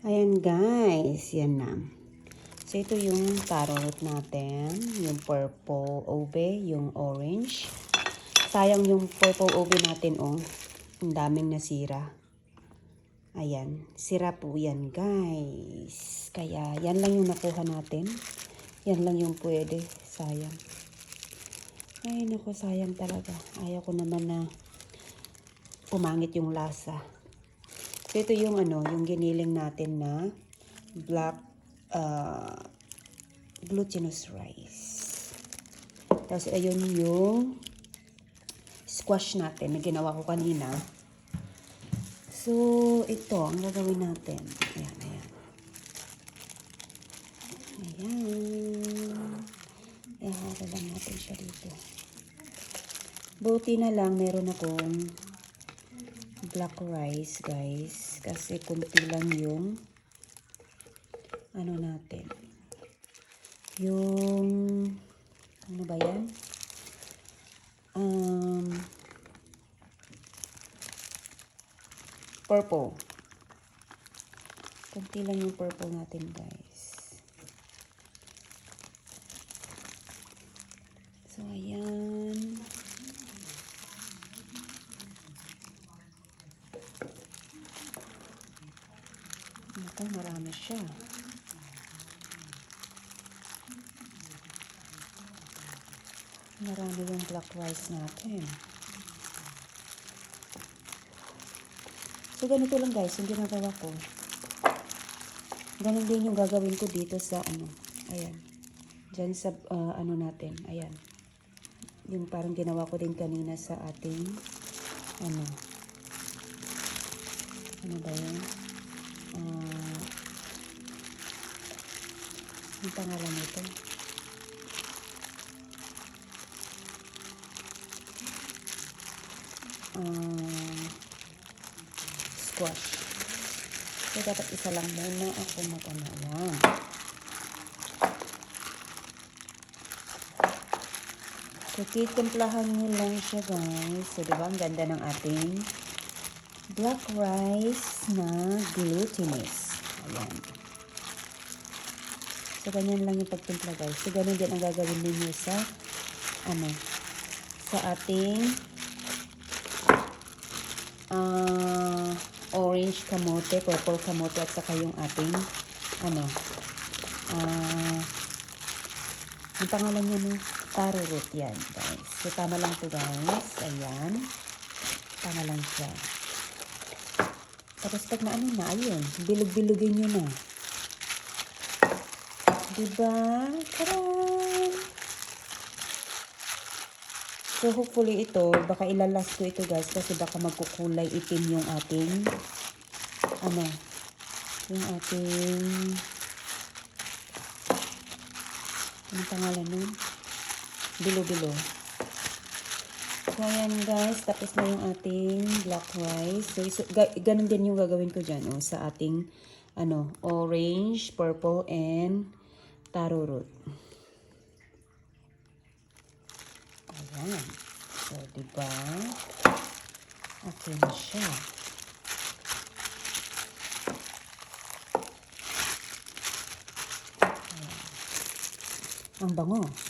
Ayan guys, yan na. So ito yung carrot natin, yung purple ube, yung orange. Sayang yung purple ube natin oh. Ang daming nasira. Ayan, sira po yan guys. Kaya yan lang yung nakuha natin. Yan lang yung pwede. Sayang. Ay naku, sayang talaga. Ayaw ko naman na pumangit yung lasa. So, ito yung ano, yung giniling natin na black uh, glutinous rice. Tapos, ayun yung squash natin na ginawa ko kanina. So, ito, ang gagawin natin. Ayan, ayan. Ayan. Ihalo lang natin siya dito. Buti na lang, meron akong black rice guys. Kasi kunti lang yung ano natin. Yung ano ba yan? Um purple. Kunti lang yung purple natin guys. So ayan Naku, marami siya. Marami yung black rice natin. So, ganito lang guys, yung ginagawa ko. Ganon din yung gagawin ko dito sa ano. Ayan. Diyan sa ah, ano natin. Ayan. Yung parang ginawa ko din kanina sa ating ano. Ano ba yan? Ang pangalan nito? Ah, squash. So, dapat isa lang muna ako maganawan. So, titimplahan nyo lang siya, guys. So, diba, ang ganda ng ating black rice na glutinous. Ayan. So, ganyan lang yung pagtimpla, guys. So, ganun din ang gagawin ninyo sa, ano, sa ating ah, orange kamote, purple kamote, at saka yung ating, ano, ah, ang pangalan niya no? Taro root yan, guys. So, tama lang to guys. Ayan. Tama lang siya. Tapos pag na ano na, ayun, bilog-bilogin nyo na. Diba? Taran! So, hopefully ito, baka ilalas ko ito guys, kasi baka magkukulay itim yung ating, ano, yung ating, anong pangalan nun? Bilo-bilo. So, ayan guys, tapos na yung ating black rice. So, so ga ganun din yung gagawin ko dyan, oh, sa ating, ano, orange, purple, and taro root. Ayan. So, diba? Okay na siya. Ayan. Ang bango.